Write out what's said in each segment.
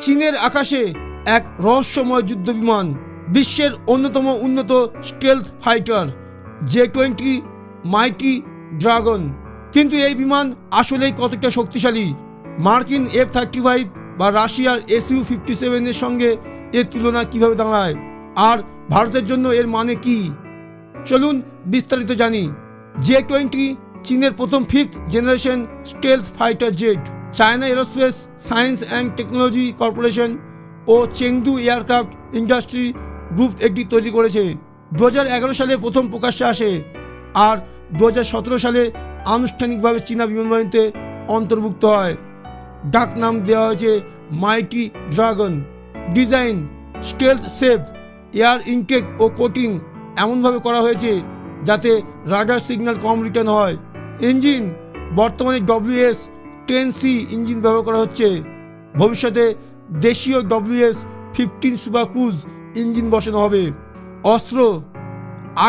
চীনের আকাশে এক রহস্যময় যুদ্ধ বিমান বিশ্বের অন্যতম উন্নত stealth fighter J twenty mighty dragon কিন্তু এই বিমান আসলেই কতটা শক্তিশালী? মার্কিন এফ থার্টি ফাইভ বা রাশিয়ার এসইউ ফিফটি সেভেনের সঙ্গে এর তুলনা কীভাবে দাঁড়ায়? আর ভারতের জন্য এর মানে কি? চলুন বিস্তারিত জানি। জে টোয়েন্টি চীনের প্রথম fifth generation stealth fighter jet China aerospace science and technology corporation O Chengdu aircraft industry group একটি তৈরি করেছে। দু হাজার এগারো সালে প্রথম প্রকাশ্যে আসে আর দু হাজার সতেরো সালে আনুষ্ঠানিকভাবে চীনা বিমানবাহিনীতে অন্তর্ভুক্ত হয়। ডাক নাম দেওয়া হয়েছে mighty dragon. Design, stealth shape air intake ও কোটিং এমনভাবে করা হয়েছে যাতে রাডার সিগন্যাল কম রিটার্ন হয়। ইঞ্জিন, বর্তমানে ডব্লিউএস টেন সি ইঞ্জিন ব্যবহার করা হচ্ছে। ভবিষ্যতে দেশীয় WS fifteen super cruise engine বসানো হবে। অস্ত্র,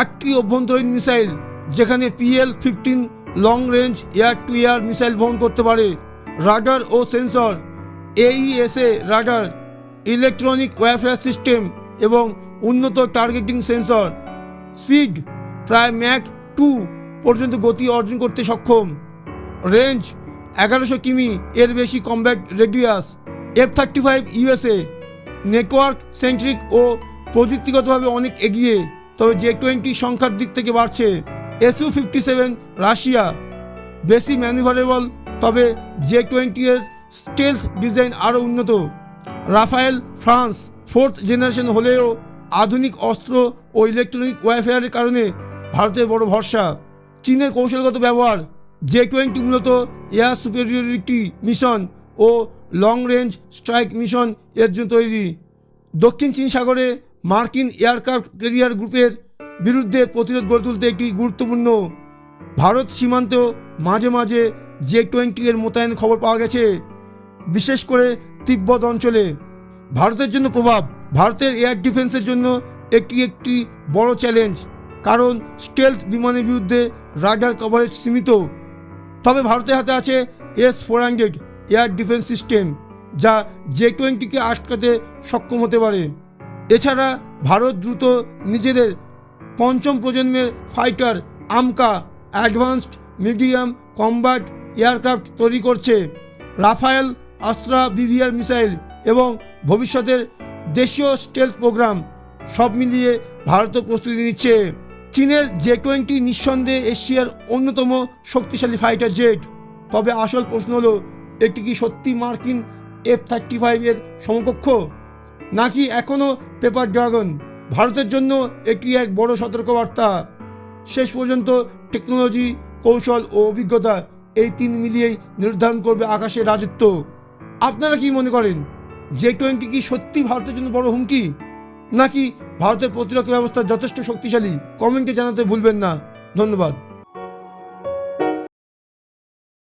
আটটি অভ্যন্তরীণ মিসাইল যেখানে PL fifteen long range air to air missile বহন করতে পারে। রাডার ও sensor AESA radar electronic warfare system এবং উন্নত টার্গেটিং সেন্সর স্পিড প্রায় ম্যাক টু পর্যন্ত গতি অর্জন করতে সক্ষম। রেঞ্জ এগারোশো কিমি, এর বেশি combat radius F thirty five USA network centric ও প্রযুক্তিগতভাবে অনেক এগিয়ে, তবে জে টোয়েন্টি সংখ্যার দিক থেকে বাড়ছে। এসইউ ফিফটি সেভেন রাশিয়া, বেশি ম্যানুভারেবল তবে জে টোয়েন্টি এর স্টেলথ ডিজাইন আরও উন্নত। রাফায়েল, ফ্রান্স ফোর্থ জেনারেশন হলেও আধুনিক অস্ত্র ও ইলেকট্রনিক ওয়ারফেয়ারের কারণে ভারতের বড় ভরসা। চীনের কৌশলগত ব্যবহার জে টোয়েন্টি মূলত এয়ার সুপেরিয়রিটি মিশন ও লং রেঞ্জ স্ট্রাইক মিশন এর জন্য তৈরি। দক্ষিণ চীন সাগরে মার্কিন এয়ারক্রাফট ক্যারিয়ার গ্রুপের বিরুদ্ধে প্রতিরোধ গড়ে তুলতে একটি গুরুত্বপূর্ণ। ভারত সীমান্ত মাঝে মাঝে জে টোয়েন্টি এর মোতায়েন খবর পাওয়া গেছে, বিশেষ করে তিব্বত অঞ্চলে। ভারতের জন্য প্রভাব, ভারতের এয়ার ডিফেন্সের জন্য একটি একটি বড় চ্যালেঞ্জ, কারণ স্টেলথ বিমানের বিরুদ্ধে রাডার কভারেজ সীমিত। তবে ভারতের হাতে আছে S four hundred air defence system, যা জে টোয়েন্টিকে আটকাতে সক্ষম হতে পারে। এছাড়া ভারত দ্রুত নিজেদের পঞ্চম প্রজন্মের fighter AMCA advanced medium combat aircraft তৈরি করছে। রাফায়েল আস্ত্রা বিভিআর মিসাইল এবং ভবিষ্যতের দেশীয় স্টেলথ প্রোগ্রাম সব মিলিয়ে ভারতও প্রস্তুতি নিচ্ছে। চীনের জে টোয়েন্টি নিঃসন্দেহে এশিয়ার অন্যতম শক্তিশালী ফাইটার জেট। তবে আসল প্রশ্ন হলো, এটি কি সত্যি মার্কিন এফ থার্টি ফাইভের সমকক্ষ? নাকি এখনও পেপার ড্রাগন, ভারতের জন্য এটি এক বড় সতর্কবার্তা? শেষ পর্যন্ত টেকনোলজি, কৌশল ও অভিজ্ঞতা এই তিন মিলিয়েই নির্ধারণ করবে আকাশের রাজত্ব। আপনারা কি মনে করেন জে টোয়েন্টি কি সত্যি ভারতের জন্য বড় হুমকি? নাকি ভারতের প্রতিরক্ষা ব্যবস্থা যথেষ্ট শক্তিশালী? কমেন্টে জানাতে ভুলবেন না। ধন্যবাদ।